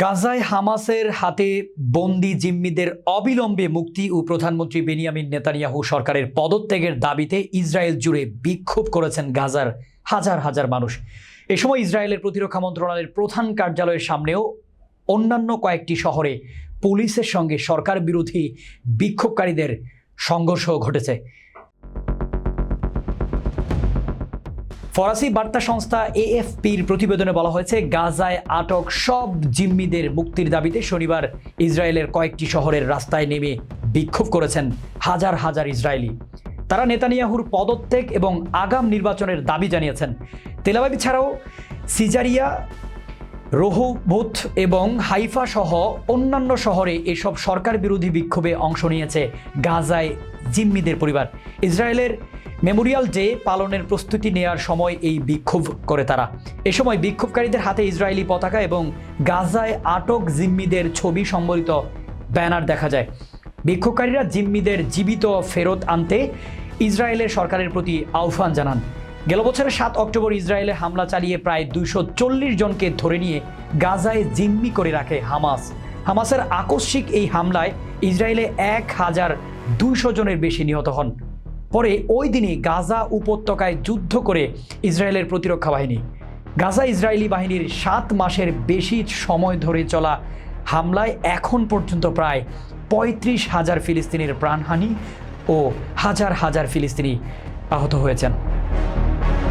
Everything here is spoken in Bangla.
গাজায় হামাসের হাতে বন্দি জিম্মিদের অবিলম্বে মুক্তি ও প্রধানমন্ত্রী বেনিয়ামিন নেতানিয়াহু সরকারের পদত্যাগের দাবিতে ইসরায়েল জুড়ে বিক্ষোভ করেছেন গাজার হাজার হাজার মানুষ। এ সময় ইসরায়েলের প্রতিরক্ষা মন্ত্রণালয়ের প্রধান কার্যালয়ের সামনেও অন্যান্য কয়েকটি শহরে পুলিশের সঙ্গে সরকার বিরোধী বিক্ষোভকারীদের সংঘর্ষ ঘটেছে। ফরাসি বার্তা সংস্থা এএফপির প্রতিবেদনে বলা হয়েছে, গাজায় আটক সব জিম্মিদের মুক্তির দাবিতে শনিবার ইসরায়েলের কয়েকটি শহরের রাস্তায় নেমে বিক্ষোভ করেছেন হাজার হাজার ইসরায়েলি। তারা নেতানিয়াহুর পদত্যাগ এবং আগাম নির্বাচনের দাবি জানিয়েছেন। তেলাবাবি ছাড়াও সিজারিয়া রোহবোথ এবং হাইফা সহ অন্যান্য শহরে এসব সরকার বিরোধী বিক্ষোভে অংশ নিয়েছে গাজায় জিম্মিদের পরিবার। ইসরায়েলের মেমোরিয়াল ডে পালনের প্রস্তুতি নেয়ার সময় এই বিক্ষোভ করে তারা। এ সময় বিক্ষোভকারীদের হাতে ইসরায়েলি পতাকা এবং গাজায় আটক জিম্মিদের ছবি সম্বলিত ব্যানার দেখা যায়। বিক্ষোভকারীরা জিম্মিদের জীবিত ফেরত আনতে ইসরায়েলের সরকারের প্রতি আহ্বান জানান। গেল বছরের সাত অক্টোবর ইসরায়েলে হামলা চালিয়ে প্রায় দুইশো চল্লিশ জনকে ধরে নিয়ে গাজায় জিম্মি করে রাখে হামাস। হামাসের আকস্মিক এই হামলায় ইসরায়েলে এক হাজার দুইশো জনের বেশি নিহত হন। পরে ওই দিনই গাজা উপত্যকায় যুদ্ধ করে ইসরায়েলের প্রতিরক্ষা বাহিনী। গাজা ইসরায়েলি বাহিনীর সাত মাসের বেশি সময় ধরে চলা হামলায় এখন পর্যন্ত প্রায় পঁয়ত্রিশ হাজার ফিলিস্তিনির প্রাণহানি ও হাজার হাজার ফিলিস্তিনি আহত হয়েছেন। thank you